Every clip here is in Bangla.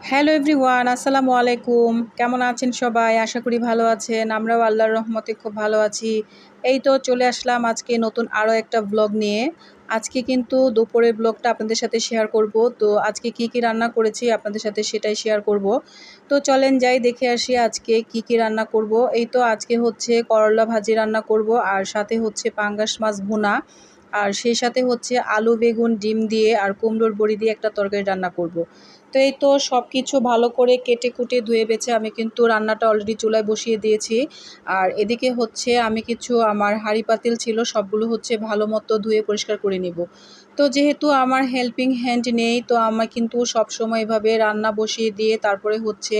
হ্যালো এভরিওয়ান আসসালামু আলাইকুম। কেমন আছেন সবাই? আশা করি ভালো আছেন। আমরাও আল্লাহর রহমতে খুব ভালো আছি। এই তো চলে আসলাম আজকে নতুন আরও একটা ব্লগ নিয়ে। আজকে কিন্তু দুপুরের ব্লগটা আপনাদের সাথে শেয়ার করব। তো আজকে কি কি রান্না করেছি আপনাদের সাথে সেটাই শেয়ার করব। তো চলেন যাই, দেখে আসি আজকে কি কি রান্না করব। এই তো আজকে হচ্ছে করলা ভাজি রান্না করব আর সাথে হচ্ছে পাঙ্গাস মাছ ভুনা। আর সেই সাথে হচ্ছে আলু, বেগুন, ডিম দিয়ে আর কুমড়োর বড়ি দিয়ে একটা তরকারি রান্না করব। তো এই তো সব কিছু ভালো করে কেটে কুটে ধুয়ে বেছে আমি কিন্তু রান্নাটা অলরেডি চুলায় বসিয়ে দিয়েছি আর এদিকে হচ্ছে আমি কিছু আমার হাঁড়ি পাতিল ছিল সবগুলো হচ্ছে ভালো মতো ধুয়ে পরিষ্কার করে নিব তো যেহেতু আমার হেল্পিং হ্যান্ড নেই, তো আমার কিন্তু সবসময় এভাবে রান্না বসিয়ে দিয়ে তারপরে হচ্ছে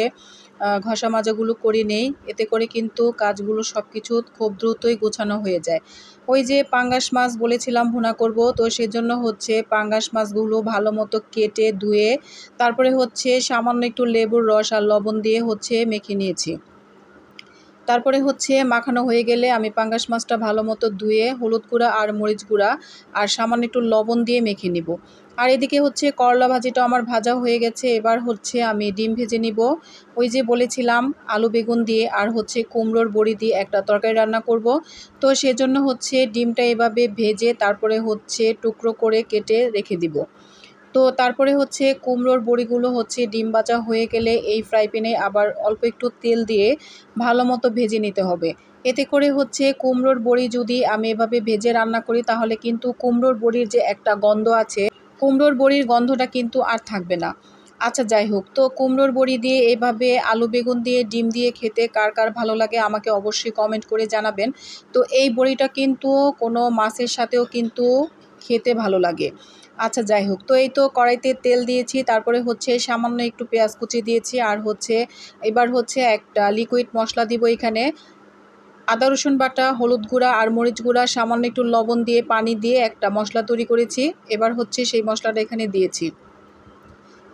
ঘষা মাজাগুলো করে নেই। এতে করে কিন্তু কাজগুলো সব কিছু খুব দ্রুতই গোছানো হয়ে যায়। ওই যে পাঙ্গাস মাছ বলেছিলাম ভুনা করব, তো সেজন্য হচ্ছে পাঙ্গাস মাছগুলো ভালো মতো কেটে ধুয়ে, তারপরে হচ্ছে সামান্য একটু লেবুর রস আর লবণ দিয়ে হচ্ছে মেখে নিয়েছি। তারপরে হচ্ছে মাখানো হয়ে গেলে আমি পাঙ্গাস মাছটা ভালো মতো ধুয়ে, হলুদ গুঁড়া আর মরিচ গুঁড়া আর সামান্য একটু লবণ দিয়ে মেখে নিব। আর এদিকে হচ্ছে করলা ভাজিটা আমার ভাজা হয়ে গেছে। এবার হচ্ছে আমি ডিম ভেজে নিব। ওই যে বলেছিলাম, আলু বেগুন দিয়ে আর হচ্ছে কুমড়োর বড়ি দিয়ে একটা তরকারি রান্না করব। তো সেজন্য হচ্ছে ডিমটা এভাবে ভেজে তারপরে হচ্ছে টুকরো করে কেটে রেখে দিব। তো তারপরে হচ্ছে কুমড়োর বড়িগুলো হচ্ছে ডিম বাজা হয়ে গেলে এই ফ্রাই প্যানে আবার অল্প একটু তেল দিয়ে ভালো মতো ভেজে নিতে হবে। এতে করে হচ্ছে কুমড়োর বড়ি যদি আমি এভাবে ভেজে রান্না করি তাহলে কিন্তু কুমড়োর বড়ির যে একটা গন্ধ আছে, কুমড়োর বড়ির গন্ধটা কিন্তু আর থাকবে না। আচ্ছা যাই হোক, তো কুমড়োর বড়ি দিয়ে এভাবে আলু বেগুন দিয়ে ডিম দিয়ে খেতে কার কার ভালো লাগে আমাকে অবশ্যই কমেন্ট করে জানাবেন। তো এই বড়িটা কিন্তু কোনো মাছের সাথেও কিন্তু খেতে ভালো লাগে। আচ্ছা যাই হোক। তো এই তো কড়াইতে তেল দিয়েছি, তারপরে হচ্ছে সামান্য একটু পেঁয়াজ কুচি দিয়েছি, আর হচ্ছে এবার হচ্ছে একটা লিকুইড মশলা দিব এখানে। আদা, রসুন বাটা, হলুদ গুঁড়া আর মরিচ গুঁড়া, সামান্য একটু লবণ দিয়ে, পানি দিয়ে একটা মশলা তৈরি করেছি। এবার হচ্ছে সেই মশলাটা এখানে দিয়েছি।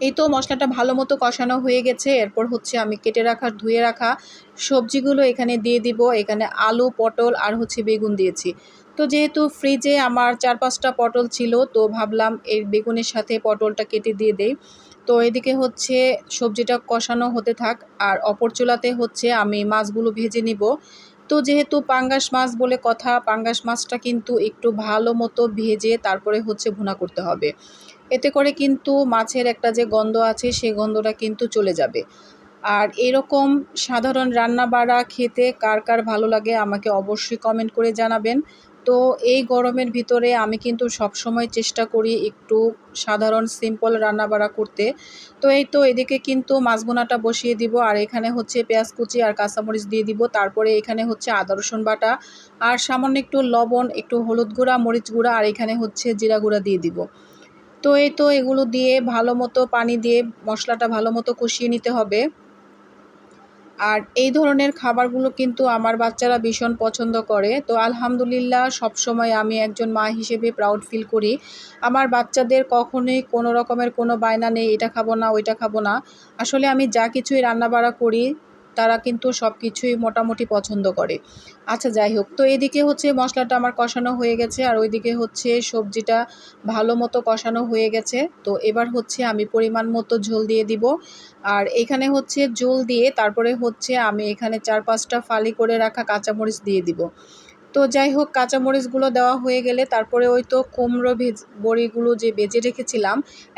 এই তো মশলাটা ভালো মতো কষানো হয়ে গেছে। এরপর হচ্ছে আমি কেটে রাখা, ধুয়ে রাখা সবজিগুলো এখানে দিয়ে দিব। এখানে আলু, পটল আর হচ্ছে বেগুন দিয়েছি। তো যেহেতু ফ্রিজে আমার চার পাঁচটা পটল ছিল, তো ভাবলাম এই বেগুনের সাথে পটলটা কেটে দিয়ে দেই। তো এদিকে হচ্ছে সবজিটা কষানো হতে থাক, আর অপর চুলাতে হচ্ছে আমি মাছগুলো ভেজে নিব। তো যেহেতু পাঙ্গাস মাছ বলে কথা, পাঙ্গাস মাছটা কিন্তু একটু ভালো মতো ভেজে তারপরে হচ্ছে ভুনা করতে হবে। এতে করে কিন্তু মাছের একটা যে গন্ধ আছে সেই গন্ধটা কিন্তু চলে যাবে। আর এরকম সাধারণ রান্না বাড়া খেতে কার কার ভালো লাগে আমাকে অবশ্যই কমেন্ট করে জানাবেন। তো এই গরমের ভিতরে আমি কিন্তু সবসময় চেষ্টা করি একটু সাধারণ সিম্পল রান্নাবাড়া করতে। তো এই তো এদিকে কিন্তু মাছ বোনাটা বসিয়ে দিব, আর এখানে হচ্ছে পেঁয়াজ কুচি আর কাঁচামরিচ দিয়ে দিব। তারপরে এখানে হচ্ছে আদা, রসুন বাটা, আর সামান্য একটু লবণ, একটু হলুদ গুঁড়া, মরিচ গুঁড়া, আর এখানে হচ্ছে জিরা গুঁড়া দিয়ে দিব। তো এই তো এগুলো দিয়ে ভালো মতো পানি দিয়ে মশলাটা ভালো মতো কষিয়ে নিতে হবে। আর এই ধরনের খাবারগুলো কিন্তু আমার বাচ্চারা ভীষণ পছন্দ করে। তো আলহামদুলিল্লাহ সবসময় আমি একজন মা হিসেবে প্রাউড ফিল করি। আমার বাচ্চাদের কখনোই কোনো রকমের কোনো বায়না নেই, এটা খাব না, ওইটা খাব না। আসলে আমি যা কিছুই রান্নাবাড়া করি তারা কিন্তু সব কিছুই মোটামুটি পছন্দ করে। আচ্ছা যাই হোক, তো এদিকে হচ্ছে মশলাটা আমার কষানো হয়ে গেছে, আর ওইদিকে হচ্ছে সবজিটা ভালো মতো কষানো হয়ে গেছে। তো এবার হচ্ছে আমি পরিমাণ মতো ঝোল দিয়ে দিব। আর এখানে হচ্ছে ঝোল দিয়ে তারপরে হচ্ছে আমি এখানে চার পাঁচটা ফালি করে রাখা কাঁচামরিচ দিয়ে দিব। তো যাই হোক, কাঁচামরিচগুলো দেওয়া হয়ে গেলে তারপরে ওই তো কুমড়ো ভেজ বড়িগুলো যে বেজে রেখেছিলাম,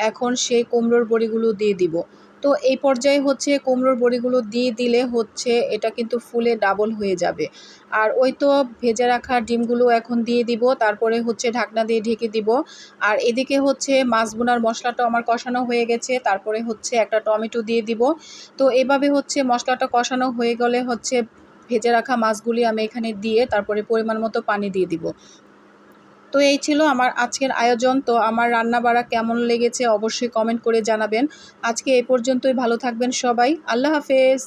এখন সেই কুমড়োর বড়িগুলো দিয়ে দিব। তো এই পর্যায়ে হচ্ছে কুমড়োর বড়িগুলো দিয়ে দিলে হচ্ছে এটা কিন্তু ফুলে ডাবল হয়ে যাবে। আর ওই তো ভেজে রাখা ডিমগুলো এখন দিয়ে দিব, তারপরে হচ্ছে ঢাকনা দিয়ে ঢেকে দিব। আর এদিকে হচ্ছে মাছ বোনার মশলাটা আমার কষানো হয়ে গেছে, তারপরে হচ্ছে একটা টমেটো দিয়ে দিব। তো এভাবে হচ্ছে মশলাটা কষানো হয়ে গেলে হচ্ছে ভেজে রাখা মাছগুলি আমি এখানে দিয়ে তারপরে পরিমাণ মতো পানি দিয়ে দিব। তো এই ছিল আমার আজকের আয়োজন। তো আমার রান্না বাড়া কেমন লেগেছে অবশ্যই কমেন্ট করে জানাবেন। আজকে এ পর্যন্তই, ভালো থাকবেন সবাই। আল্লাহ হাফেজ।